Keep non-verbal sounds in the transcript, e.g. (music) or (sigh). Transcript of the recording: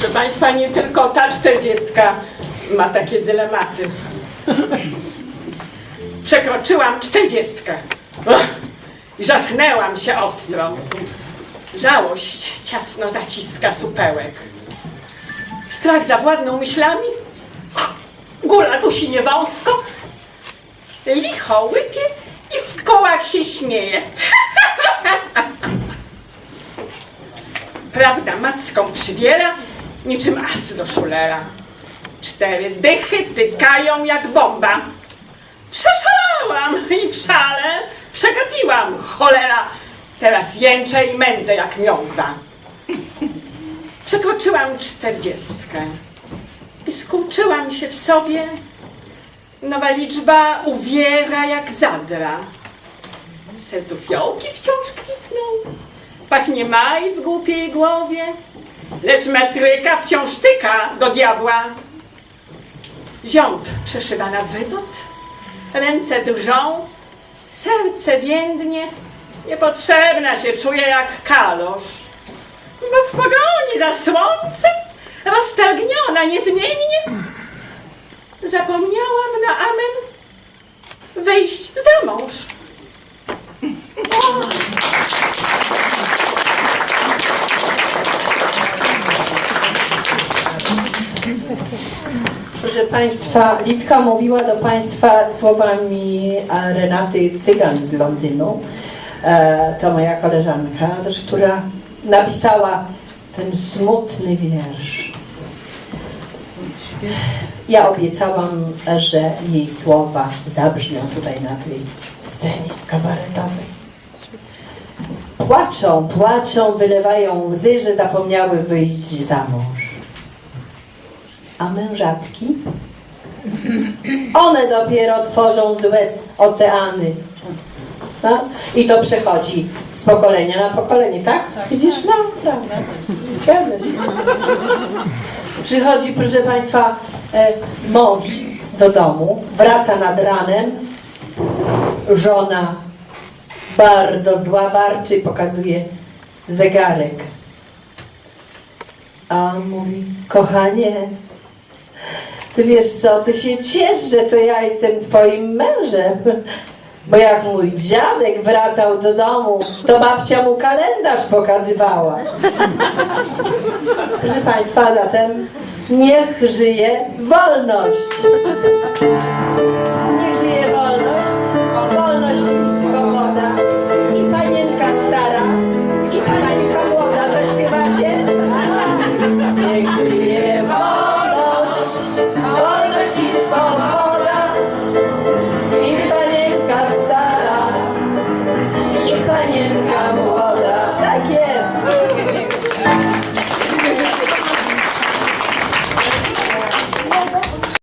Proszę Państwa, nie tylko ta czterdziestka ma takie dylematy. Przekroczyłam czterdziestkę i żachnęłam się ostro. Żałość ciasno zaciska supełek. Strach zawładnął myślami. Góra dusi niewąsko. Licho łypie i w kołach się śmieje. (laughs) Prawda macką przywiera, niczym as do szulera. Cztery dychy tykają jak bomba. Przeszalałam i w szale przegapiłam, cholera. Teraz jęczę i mędzę jak miągwa. Przekroczyłam czterdziestkę i skurczyłam się w sobie. Nowa liczba uwiera jak zadra. W sercu fiołki wciąż kwitną. Pachnie maj w głupiej głowie, lecz metryka wciąż tyka do diabła. Ziąb przeszywa na wydot, ręce drżą, serce więdnie, niepotrzebna się czuje jak kalosz. Bo w pogoni za słońcem, roztargniona niezmiennie, zapomniałam na amen wyjść za mąż. (laughs) Proszę Państwa, Litka mówiła do Państwa słowami Renaty Cygan z Londynu. E, To moja koleżanka, która napisała ten smutny wiersz. Ja obiecałam, że jej słowa zabrzmią tutaj na tej scenie kabaretowej. Płaczą, płaczą, wylewają łzy, że zapomniały wyjść za mąż. A mężatki? One dopiero tworzą z łez oceany. No? I to przechodzi z pokolenia na pokolenie, tak? Widzisz? No, prawda. Zgadza się. Przychodzi, proszę Państwa, e, mąż do domu, wraca nad ranem, żona bardzo zła warczy, pokazuje zegarek. A on mówi, kochanie, ty wiesz co, ty się ciesz, że to ja jestem twoim mężem. Bo jak mój dziadek wracał do domu, to babcia mu kalendarz pokazywała. Proszę Państwa, zatem niech żyje wolność.